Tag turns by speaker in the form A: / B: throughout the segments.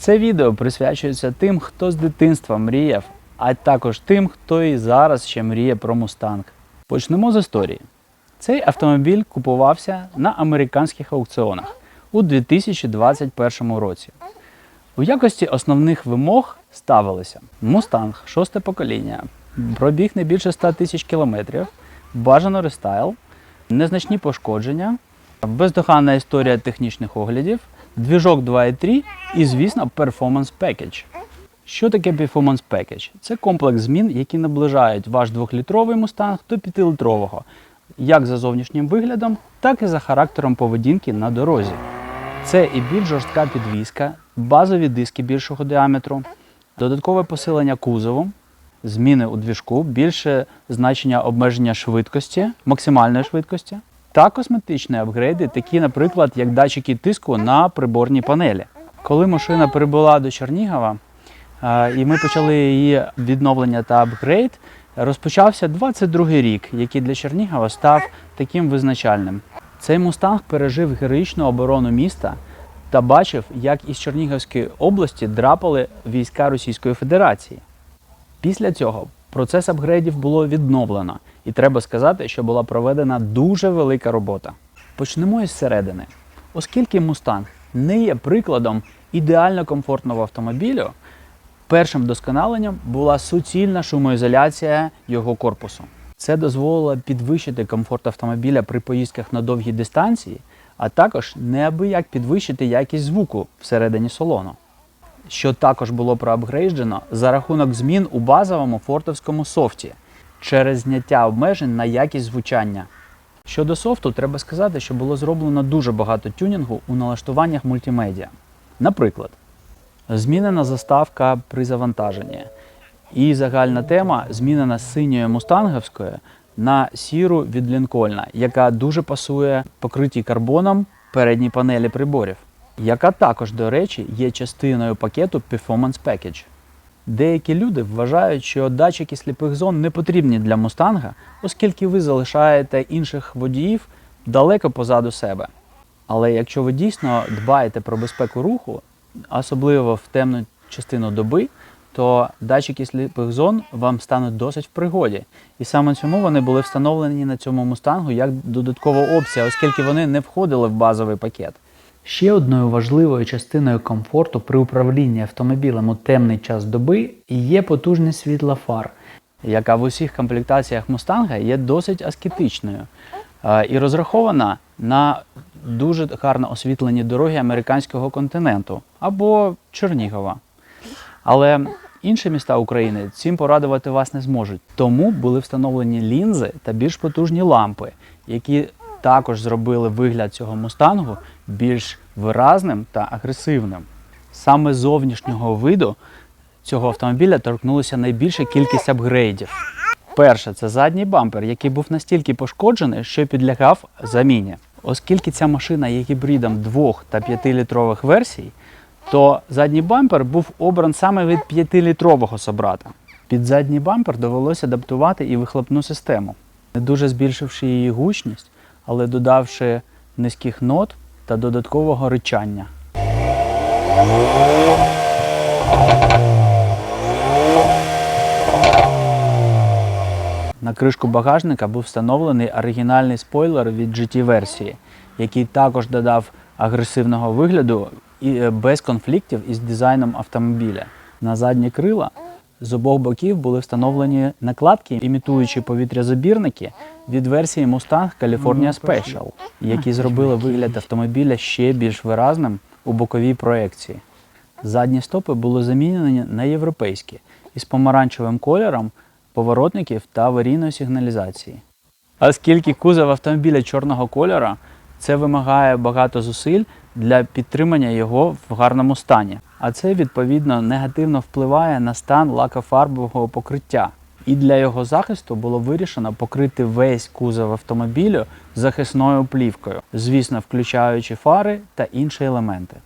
A: Це відео присвячується тим, хто з дитинства мріяв, а також тим, хто і зараз ще мріє про мустанг. Почнемо з історії. Цей автомобіль купувався на американських аукціонах у 2021 році. У якості основних вимог ставилися Мустанг, шосте покоління, пробіг не більше 100 тисяч кілометрів, бажано рестайл, незначні пошкодження, бездоганна історія технічних оглядів, двіжок 2.3 і, звісно, Performance Package. Що таке Performance Package? Це комплекс змін, які наближають ваш 2-літровий мустанг до 5-літрового, як за зовнішнім виглядом, так і за характером поведінки на дорозі. Це і більш жорстка підвізка, базові диски більшого діаметру, додаткове посилення кузову, зміни у двіжку, більше значення обмеження швидкості, максимальної швидкості, та косметичні апгрейди, такі, наприклад, як датчики тиску на приборній панелі. Коли машина прибула до Чернігова, і ми почали її відновлення та апгрейд, розпочався 22-й рік, який для Чернігова став таким визначальним. Цей мустанг пережив героїчну оборону міста та бачив, як із Чернігівської області драпали війська Російської Федерації. Після цього процес апгрейдів було відновлено, і треба сказати, що була проведена дуже велика робота. Почнемо із середини. Оскільки Мустанг не є прикладом ідеально комфортного автомобілю, першим досконаленням була суцільна шумоізоляція його корпусу. Це дозволило підвищити комфорт автомобіля при поїздках на довгі дистанції, а також неабияк підвищити якість звуку всередині салону що також було проапгрейджено за рахунок змін у базовому фортовському софті через зняття обмежень на якість звучання. Щодо софту, треба сказати, що було зроблено дуже багато тюнінгу у налаштуваннях мультимедіа. Наприклад, змінена заставка при завантаженні. І загальна тема змінена з синьої мустангівської на сіру від Лінкольна, яка дуже пасує покритій карбоном передній панелі приборів яка також, до речі, є частиною пакету Performance Package. Деякі люди вважають, що датчики сліпих зон не потрібні для мустанга, оскільки ви залишаєте інших водіїв далеко позаду себе. Але якщо ви дійсно дбаєте про безпеку руху, особливо в темну частину доби, то датчики сліпих зон вам стануть досить в пригоді. І саме цьому вони були встановлені на цьому мустангу як додаткова опція, оскільки вони не входили в базовий пакет. Ще одною важливою частиною комфорту при управлінні автомобілем у темний час доби є потужність світла фар, яка в усіх комплектаціях Мустанга є досить аскетичною і розрахована на дуже гарно освітлені дороги американського континенту або Чернігова. Але інші міста України цим порадувати вас не зможуть. Тому були встановлені лінзи та більш потужні лампи, які також зробили вигляд цього мустангу більш виразним та агресивним. Саме зовнішнього виду цього автомобіля торкнулася найбільша кількість апгрейдів. Перше, це задній бампер, який був настільки пошкоджений, що підлягав заміні. Оскільки ця машина є гібридом 2 та 5-літрових версій, то задній бампер був обран саме від 5-літрового собрата. Під задній бампер довелося адаптувати і вихлопну систему, не дуже збільшивши її гучність, але додавши низьких нот та додаткового ричання. На кришку багажника був встановлений оригінальний спойлер від GT-версії, який також додав агресивного вигляду і е, без конфліктів із дизайном автомобіля. На задні крила з обох боків були встановлені накладки, імітуючи повітрязабірники від версії Mustang California Special, які зробили вигляд автомобіля ще більш виразним у боковій проекції. Задні стопи були замінені на європейські із помаранчевим кольором поворотників та аварійної сигналізації. Оскільки кузов автомобіля чорного кольора, це вимагає багато зусиль для підтримання його в гарному стані. А це відповідно негативно впливає на стан лакофарбового покриття. І для його захисту було вирішено покрити весь кузов автомобілю захисною плівкою, звісно, включаючи фари та інші елементи.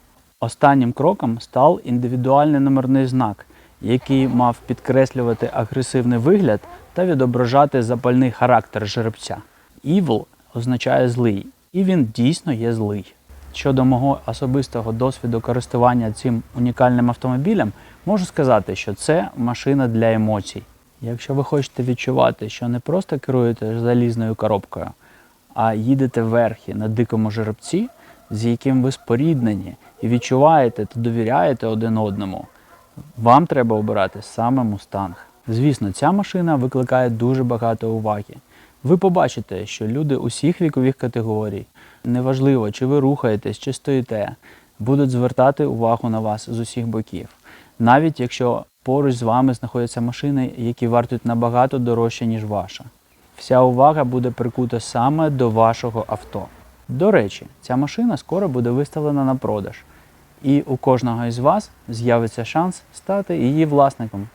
A: Останнім кроком став індивідуальний номерний знак, який мав підкреслювати агресивний вигляд та відображати запальний характер жеребця. Evil означає злий, і він дійсно є злий. Щодо мого особистого досвіду користування цим унікальним автомобілем, можу сказати, що це машина для емоцій. Якщо ви хочете відчувати, що не просто керуєте залізною коробкою, а їдете верхи на дикому жеребці, з яким ви споріднені і відчуваєте та довіряєте один одному, вам треба обирати саме Мустанг. Звісно, ця машина викликає дуже багато уваги. Ви побачите, що люди усіх вікових категорій, неважливо, чи ви рухаєтесь, чи стоїте, будуть звертати увагу на вас з усіх боків. Навіть якщо поруч з вами знаходяться машини, які вартують набагато дорожче, ніж ваша. Вся увага буде прикута саме до вашого авто. До речі, ця машина скоро буде виставлена на продаж, і у кожного із вас з'явиться шанс стати її власником.